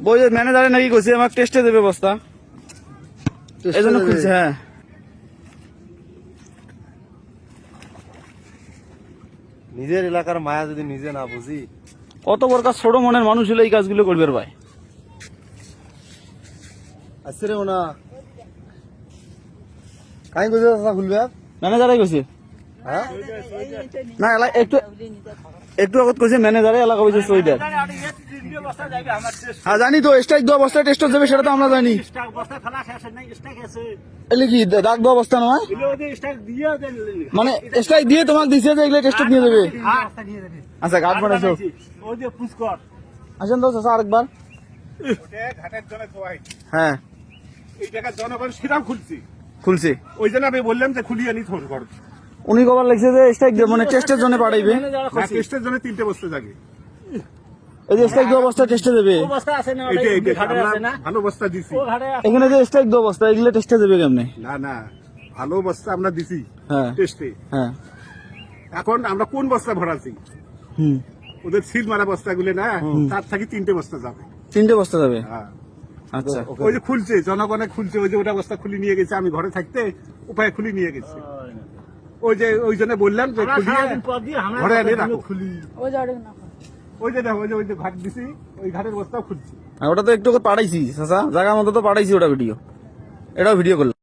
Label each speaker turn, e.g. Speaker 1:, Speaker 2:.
Speaker 1: বই ম্যানেজারে নাকি কইছে আমার টেস্টে দেবে বস্তা এই জন্য খুলছে হ্যাঁ।
Speaker 2: নিজের এলাকার মায়া যদি নিজে না বুঝি।
Speaker 1: কত বড় কাজ ছোট মনের মানুষ হলে এই কাজগুলো করবে ভাই?
Speaker 2: আসছে রে ওনা কাই কইছে চাচা খুলবে
Speaker 1: ম্যানেজারে কইছে?
Speaker 2: হ্যাঁ?
Speaker 1: না এলা- একটু একটু আগত কইছে ম্যানেজারে এলাকা কইছে সইদার হ্যাঁ জানি তো স্ট্রাইক দেওয়া বস্তা টেস্ট যাবে সেটা তো আমরা জানি। এলে কি দাগ দেওয়া বস্তা নয়? মানে স্ট্রাইক দিয়ে তোমাকে দিছে যে এগুলো টেস্ট নিয়ে যাবে। আচ্ছা গার্ড বানাইছো আসেন তো চাচা আরেকবার।
Speaker 3: ঘাটের জন্য খোয়াই
Speaker 1: হ্যাঁ।
Speaker 3: খুলছি। ওই জন্য আমি বললাম যে খুলিয়ে নি থোর ঘর।
Speaker 1: উনি কবার লিখছে যে স্ট্রাইক দিয়ে মানে টেস্টের জন্য পাঠাইবে।
Speaker 3: টেস্টের জন্য তিনটে বসতে থাকে
Speaker 1: এই যে স্ট্রাইক দেওয়া টেস্টে দেবে।
Speaker 3: এইটা এইটা আমরা ভালো বস্তা দিছি।
Speaker 1: এখানে যে স্ট্রাইক দেওয়া এগুলো টেস্টে দেবে কেমনে?
Speaker 3: না না ভালো বস্তা আমরা দিছি
Speaker 1: হ্যাঁ।
Speaker 3: টেস্টে
Speaker 1: হ্যাঁ।
Speaker 3: এখন আমরা কোন বস্তা ভরাছি?
Speaker 1: হুম।
Speaker 3: ওদের সিল মারা বস্তাগুলো না তার থেকে তিনটে বস্তা যাবে।
Speaker 1: তিনটে বস্তা যাবে?
Speaker 3: হ্যাঁ।
Speaker 1: আচ্ছা।
Speaker 3: ওই যে খুলছে জনগণে খুলছে ওই যে ওটা বস্তা খুলে নিয়ে গেছে আমি ঘরে থাকতে উপায় খুলে নিয়ে গেছে। ওই যে ওই জন্য বললাম যে খুলিয়ে ঘরে এনে রাখো। ওই যে ওই যে ওই যে ঘাট ওই ঘাটের
Speaker 1: আর ওটা তো একটু পাঠাইছি, চাচা। জায়গা মতো তো পাড়াইছি ওটা ভিডিও এটাও ভিডিও করলাম।